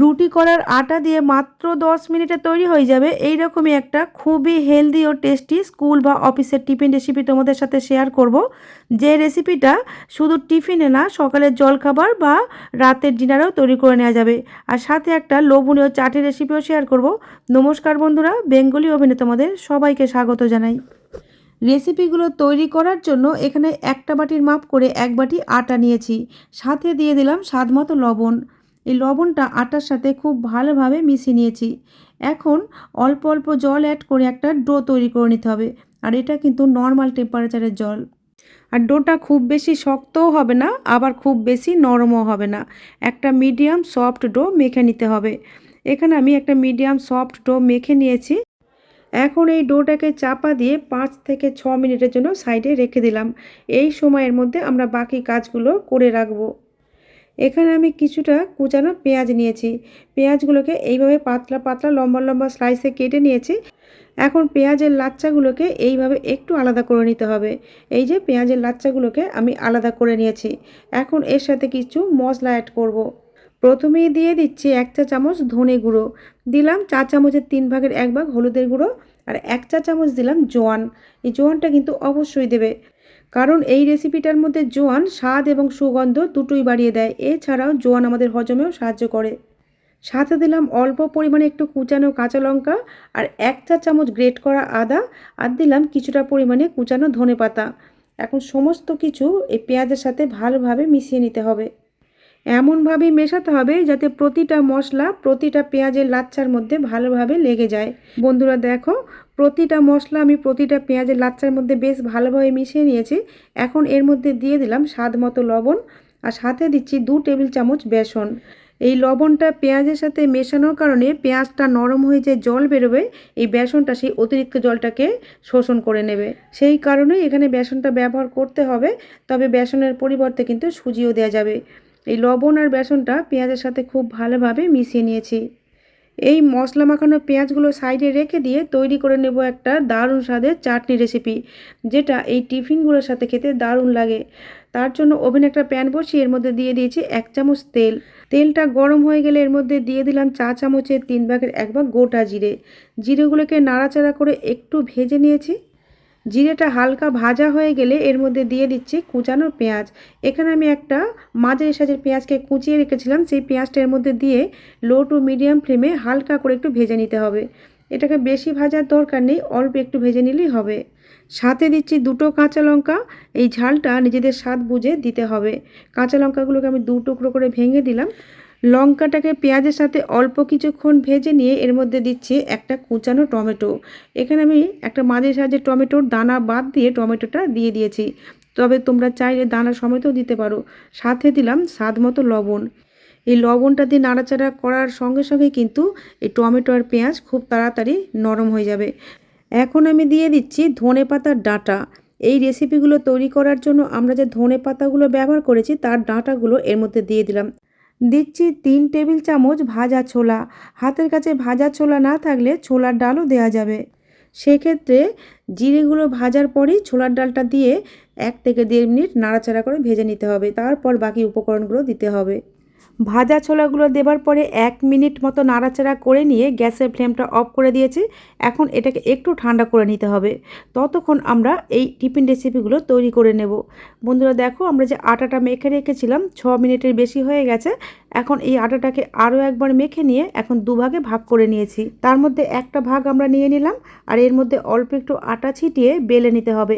রুটি করার আটা দিয়ে মাত্র দশ মিনিটে তৈরি হয়ে যাবে। এই রকমই একটা খুবই হেলদি ও টেস্টি স্কুল বা অফিসের টিফিন রেসিপি তোমাদের সাথে শেয়ার করব। যে রেসিপিটা শুধু টিফিনে না সকালের জলখাবার বা রাতের ডিনারেও তৈরি করে নেওয়া যাবে। আর সাথে একটা লোভনীয় চাটের রেসিপিও শেয়ার করব। নমস্কার বন্ধুরা, বেঙ্গলি ওভেনে তোমাদের সবাইকে স্বাগত জানাই। রেসিপিগুলো তৈরি করার জন্য এখানে একটা বাটির মাপ করে এক বাটি আটা নিয়েছি। সাথে দিয়ে দিলাম স্বাদ মতো লবণ। এই লবণটা আটার সাথে খুব ভালোভাবে মিশিয়ে নিয়েছি। এখন অল্প অল্প জল অ্যাড করে একটা ডো তৈরি করে নিতে হবে। আর এটা কিন্তু নর্মাল টেম্পারেচারের জল। আর ডোটা খুব বেশি শক্তও হবে না, আবার খুব বেশি নরমও হবে না। একটা মিডিয়াম সফট ডো মেখে নিতে হবে। এখানে আমি একটা মিডিয়াম সফট ডো মেখে নিয়েছি। এখন এই ডোটাকে চাপা দিয়ে পাঁচ থেকে ছ মিনিটের জন্য সাইডে রেখে দিলাম। এই সময়ের মধ্যে আমরা বাকি কাজগুলো করে রাখব। এখানে আমি কিছুটা কুচানো পেঁয়াজ নিয়েছি। পেঁয়াজগুলোকে এইভাবে পাতলা পাতলা লম্বা লম্বা স্লাইসে কেটে নিয়েছি। এখন পেঁয়াজের লাচ্চাগুলোকে এইভাবে একটু আলাদা করে নিতে হবে। এই যে পেঁয়াজের লাচ্চাগুলোকে আমি আলাদা করে নিয়েছি। এখন এর সাথে কিছু মশলা অ্যাড করব। প্রথমেই দিয়ে দিচ্ছি এক চা চামচ ধনে গুঁড়ো। দিলাম চা চামচের তিন ভাগের এক ভাগ হলুদের গুঁড়ো আর এক চা চামচ দিলাম জোয়ান। এই জোয়ানটা কিন্তু অবশ্যই দেবে। কারণ এই রেসিপিটার মধ্যে জোয়ান, স্বাদ এবং সুগন্ধ দুটোই বাড়িয়ে দেয়। এছাড়াও জোয়ান আমাদের হজমেও সাহায্য করে। সাথে দিলাম অল্প পরিমাণে একটু কুচানো কাঁচা লঙ্কা আর এক চা চামচ গ্রেট করা আদা আর দিলাম কিছুটা পরিমাণে কুচানো ধনে পাতা এখন সমস্ত কিছু এই পেঁয়াজের সাথে ভালোভাবে মিশিয়ে নিতে হবে। এমনভাবেই মেশাতে হবে যাতে প্রতিটা মশলা, প্রতিটা পেঁয়াজের লাচ্ছার মধ্যে ভালোভাবে লেগে যায়। বন্ধুরা দেখো, প্রতিটা মশলা আমি প্রতিটা পেঁয়াজের লাচ্ছার মধ্যে বেশ ভালোভাবে মিশিয়ে নিয়েছি। এখন এর মধ্যে দিয়ে দিলাম স্বাদ মতো লবণ আর সাথে দিচ্ছি দু টেবিল চামচ বেসন। এই লবণটা পেঁয়াজের সাথে মেশানোর কারণে পেঁয়াজটা নরম হয়ে যে জল বেরোবে, এই বেসনটা সেই অতিরিক্ত জলটাকে শোষণ করে নেবে। সেই কারণেই এখানে বেসনটা ব্যবহার করতে হবে, তবে বেসনের পরিবর্তে কিন্তু সুজিও দেওয়া যাবে। এই লবণ আর বেসনটা পেঁয়াজের সাথে খুব ভালোভাবে মিশিয়ে নিয়েছি। এই মশলা মাখানো পেঁয়াজগুলো সাইডে রেখে দিয়ে তৈরি করে নেব একটা দারুণ স্বাদের চাটনি রেসিপি, যেটা এই টিফিনগুলোর সাথে খেতে দারুণ লাগে। তার জন্য ওভেনে একটা প্যান বসিয়ে এর মধ্যে দিয়ে দিয়েছি এক চামচ তেল। তেলটা গরম হয়ে গেলে এর মধ্যে দিয়ে দিলাম চা চামচের তিন ভাগের এক ভাগ গোটা জিরে। জিরেগুলোকে নাড়াচাড়া করে একটু ভেজে নিয়েছি। জিরেটা হালকা ভাজা হয়ে গেলে এর মধ্যে দিয়ে দিচ্ছি কুচানো পেঁয়াজ। এখানে আমি একটা মাঝারি সাইজের পেঁয়াজকে কুচিয়ে রেখেছিলাম, সেই পেঁয়াজটা এর মধ্যে দিয়ে লো টু মিডিয়াম ফ্লেমে হালকা করে একটু ভেজে নিতে হবে। এটাকে বেশি ভাজার দরকার নেই, অল্প একটু ভেজে নিলেই হবে। সাথে দিচ্ছি দুটো কাঁচা লঙ্কা, এই ঝালটা নিজেদের স্বাদ বুঝে দিতে হবে। কাঁচা লঙ্কাগুলোকে আমি দু টুকরো করে ভেঙে দিলাম। লঙ্কাটাকে পেঁয়াজের সাথে অল্প কিছুক্ষণ ভেজে নিয়ে এর মধ্যে দিচ্ছি একটা কুচানো টমেটো। এখানে আমি একটা মাঝে সাহায্যে টমেটোর দানা বাদ দিয়ে টমেটোটা দিয়ে দিয়েছি। তবে তোমরা চাইলে দানা সমেতও দিতে পারো। সাথে দিলাম স্বাদ মতো লবণ। এই লবণটা দিয়ে নাড়াচাড়া করার সঙ্গে সঙ্গে কিন্তু এই টমেটো আর পেঁয়াজ খুব তাড়াতাড়ি নরম হয়ে যাবে। এখন আমি দিয়ে দিচ্ছি ধনে পাতার ডাঁটা। এই রেসিপিগুলো তৈরি করার জন্য আমরা যে ধনে পাতাগুলো ব্যবহার করেছি তার ডাঁটাগুলো এর মধ্যে দিয়ে দিলাম। দিচ্ছি তিন টেবিল চামচ ভাজা ছোলা। হাতের কাছে ভাজা ছোলা না থাকলে ছোলার ডালও দেওয়া যাবে। সেক্ষেত্রে জিরেগুলো ভাজার পরেই ছোলার ডালটা দিয়ে এক থেকে দেড় মিনিট নাড়াচাড়া করে ভেজে নিতে হবে। তারপর বাকি উপকরণগুলো দিতে হবে। ভাজা ছোলাগুলো দেবার পরে এক মিনিট মতো নাড়াচাড়া করে নিয়ে গ্যাসের ফ্লেমটা অফ করে দিয়েছি। এখন এটাকে একটু ঠান্ডা করে নিতে হবে। ততক্ষণ আমরা এই টিফিন রেসিপিগুলো তৈরি করে নেব। বন্ধুরা দেখো, আমরা যে আটাটা মেখে রেখেছিলাম, ছ মিনিটের বেশি হয়ে গেছে। এখন এই আটাটাকে আরও একবার মেখে নিয়ে এখন দুভাগে ভাগ করে নিয়েছি। তার মধ্যে একটা ভাগ আমরা নিয়ে নিলাম আর এর মধ্যে অল্প একটু আটা ছিটিয়ে বেলে নিতে হবে।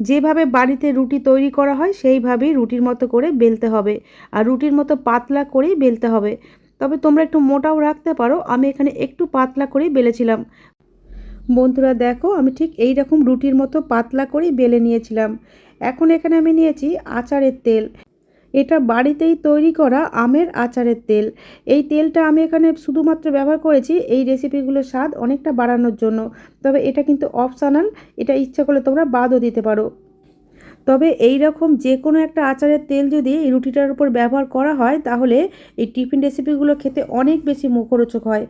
যেভাবে বাড়িতে রুটি তৈরি করা হয়, সেইভাবেই রুটির মতো করে বেলতে হবে। আর রুটির মতো পাতলা করেই বেলতে হবে। তবে তোমরা একটু মোটাও রাখতে পারো, আমি এখানে একটু পাতলা করেই বেলেছিলাম। বন্ধুরা দেখো, আমি ঠিক এই রকম রুটির মতো পাতলা করেই বেলে নিয়েছিলাম। এখন এখানে আমি নিয়েছি আচারের তেল। এটা বাড়িতেই তৈরি করা আমের আচারের তেল। এই তেলটা আমি এখানে শুধুমাত্র ব্যবহার করেছি, এই রেসিপিগুলোর স্বাদ অনেকটা বাড়ানোর জন্য। তবে এটা কিন্তু অপশানাল, এটা ইচ্ছা করলে তোমরা বাদও দিতে পারো। তবে এই রকম যে কোনো একটা আচারের তেল যদি এই রুটিটার উপর ব্যবহার করা হয়, তাহলে এই টিফিন রেসিপিগুলো খেতে অনেক বেশি মুখরোচক হয়।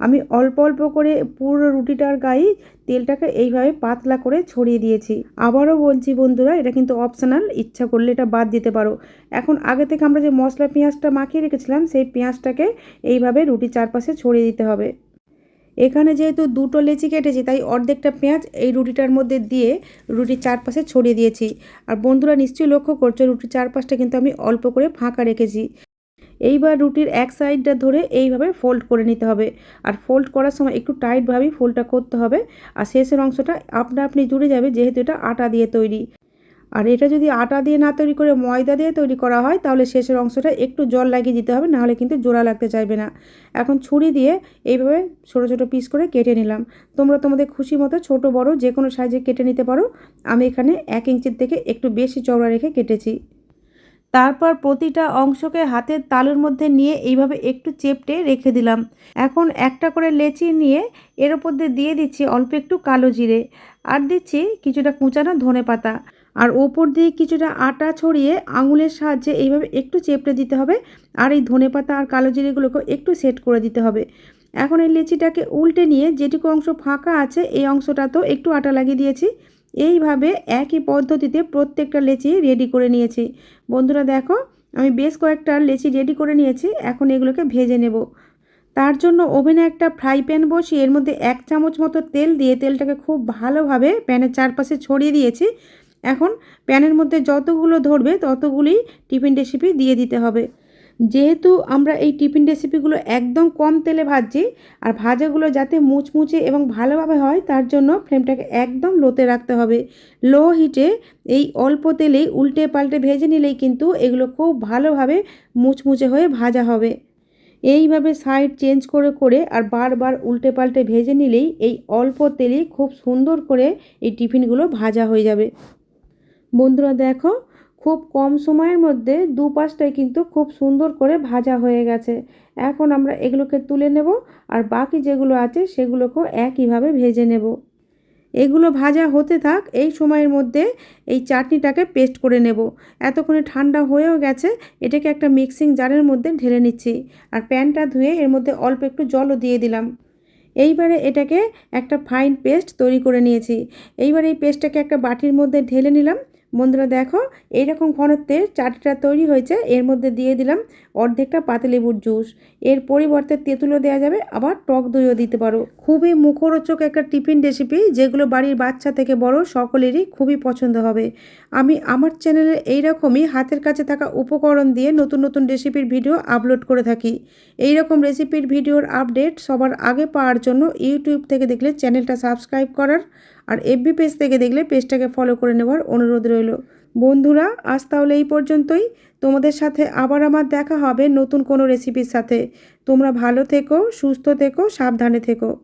আমি অল্প অল্প করে পুরো রুটিটার গায়ে তেলটাকে এইভাবে পাতলা করে ছড়িয়ে দিয়েছি। আবারও বলছি বন্ধুরা, এটা কিন্তু অপশনাল ইচ্ছা করলে এটা বাদ দিতে পারো। এখন আগে থেকে আমরা যে মশলা পেঁয়াজটা মাখিয়ে রেখেছিলাম, সেই পেঁয়াজটাকে এইভাবে রুটি চারপাশে ছড়িয়ে দিতে হবে। এখানে যেহেতু দুটো লেচি কেটেছি, তাই অর্ধেকটা পেঁয়াজ এই রুটিটার মধ্যে দিয়ে রুটির চারপাশে ছড়িয়ে দিয়েছি। আর বন্ধুরা নিশ্চয়ই লক্ষ্য করছ, রুটির চারপাশটা কিন্তু আমি অল্প করে ফাঁকা রেখেছি। এইবার রুটির এক সাইডটা ধরে এইভাবে ফোল্ড করে নিতে হবে। আর ফোল্ড করার সময় একটু টাইটভাবেই ফোল্ডটা করতে হবে। আর শেষের অংশটা আপনা আপনি জুড়ে যাবে যেহেতু এটা আটা দিয়ে তৈরি। আর এটা যদি আটা দিয়ে না তৈরি করে ময়দা দিয়ে তৈরি করা হয়, তাহলে শেষের অংশটা একটু জল লাগিয়ে দিতে হবে, নাহলে কিন্তু জোড়া লাগতে চাইবে না। এখন ছুরি দিয়ে এইভাবে ছোটো ছোটো পিস করে কেটে নিলাম। তোমরা তোমাদের খুশি মতো ছোটো, বড় যে কোনো সাইজে কেটে নিতে পারো। আমি এখানে এক ইঞ্চির থেকে একটু বেশি চওড়া রেখে কেটেছি। তারপর প্রতিটা অংশকে হাতের তালুর মধ্যে নিয়ে এইভাবে একটু চেপটে রেখে দিলাম। এখন একটা করে লেচি নিয়ে এর ওপর দিয়ে দিয়ে দিচ্ছি অল্প একটু কালো জিরে আর দিচ্ছি কিছুটা কুচানো ধনে পাতা। আর ওপর দিয়ে কিছুটা আটা ছড়িয়ে আঙুলের সাহায্যে এইভাবে একটু চেপড়ে দিতে হবে আর এই ধনে পাতা আর কালো জিরেগুলোকে একটু সেট করে দিতে হবে। এখন এই লেচিটাকে উল্টে নিয়ে যেটুকু অংশ ফাঁকা আছে এই অংশটাতেও একটু আটা লাগিয়ে দিয়েছি। এইভাবে একই পদ্ধতিতে প্রত্যেকটা লেচি রেডি করে নিয়েছি। বন্ধুরা দেখো, আমি বেশ কয়েকটা লেচি রেডি করে নিয়েছি, এখন এগুলোকে ভেজে নেব। তার জন্য ওভেনে একটা ফ্রাই প্যান বসিয়ে এর মধ্যে এক চামচ মতো তেল দিয়ে তেলটাকে খুব ভালোভাবে প্যানের চারপাশে ছড়িয়ে দিয়েছি। এখন প্যানের মধ্যে যতগুলো ধরবে ততগুলি টিফিন রেসিপি দিয়ে দিতে হবে। যেহেতু আমরা এই টিফিন রেসিপিগুলো একদম কম তেলে ভাজছি, আর ভাজাগুলো যাতে মুচমুচে এবং ভালোভাবে হয়, তার জন্য ফ্লেমটাকে একদম লোতে রাখতে হবে। লো হিটে এই অল্প তেলেই উল্টে পাল্টে ভেজে নিলেই কিন্তু এগুলো খুব ভালোভাবে মুচমুচে হয়ে ভাজা হবে। এইভাবে সাইড চেঞ্জ করে করে আর বারবার উল্টে পাল্টে ভেজে নিলেই এই অল্প তেলেই খুব সুন্দর করে এই টিফিনগুলো ভাজা হয়ে যাবে। বন্ধুরা দেখো খুব কম সময়ের মধ্যে দু পাশটাই কিন্তু খুব সুন্দর করে ভাজা হয়ে গেছে। এখন আমরা এগুলোকে তুলে নেব আর বাকি যেগুলো আছে সেগুলোকেও একইভাবে ভেজে নেব। এগুলো ভাজা হতে থাক, এই সময়ের মধ্যে এই চাটনিটাকে পেস্ট করে নেব। এতক্ষণে ঠান্ডা হয়েও গেছে, এটাকে একটা মিক্সিং জারের মধ্যে ঢেলে নিচ্ছি আর প্যানটা ধুয়ে এর মধ্যে অল্প একটু জলও দিয়ে দিলাম। এইবারে এটাকে একটা ফাইন পেস্ট তৈরি করে নিয়েছি। এইবার এই পেস্টটাকে একটা বাটির মধ্যে ঢেলে নিলাম বন্ধুরা দেখো, এইরকম ঘনত্বের চাটনিটা তৈরি হয়েছে। এর মধ্যে দিয়ে দিলাম অর্ধেকটা পাতিলেবুর জুস। এর পরিবর্তে তেঁতুলও দেওয়া যাবে, আবার টক দইও দিতে পারো। খুবই মুখরোচক একটা টিফিন রেসিপি যেগুলো বাড়ির বাচ্চা থেকে বড় সকলেরই খুবই পছন্দ হবে। আমি আমার চ্যানেলে এইরকমই হাতের কাছে থাকা উপকরণ দিয়ে নতুন নতুন রেসিপির ভিডিও আপলোড করে থাকি। এই রকম রেসিপির ভিডিওর আপডেট সবার আগে পাওয়ার জন্য ইউটিউব থেকে দেখলে চ্যানেলটা সাবস্ক্রাইব করার আর এফবি পেজ থেকে দেখলে পেজটাকে ফলো করে নেওয়ার অনুরোধ রইল। বন্ধুরা, আজ তাহলে এই পর্যন্তই। তোমাদের সাথে আবার আমার দেখা হবে নতুন কোনো রেসিপির সাথে। তোমরা ভালো থেকো, সুস্থ থেকো, সাবধানে থেকো।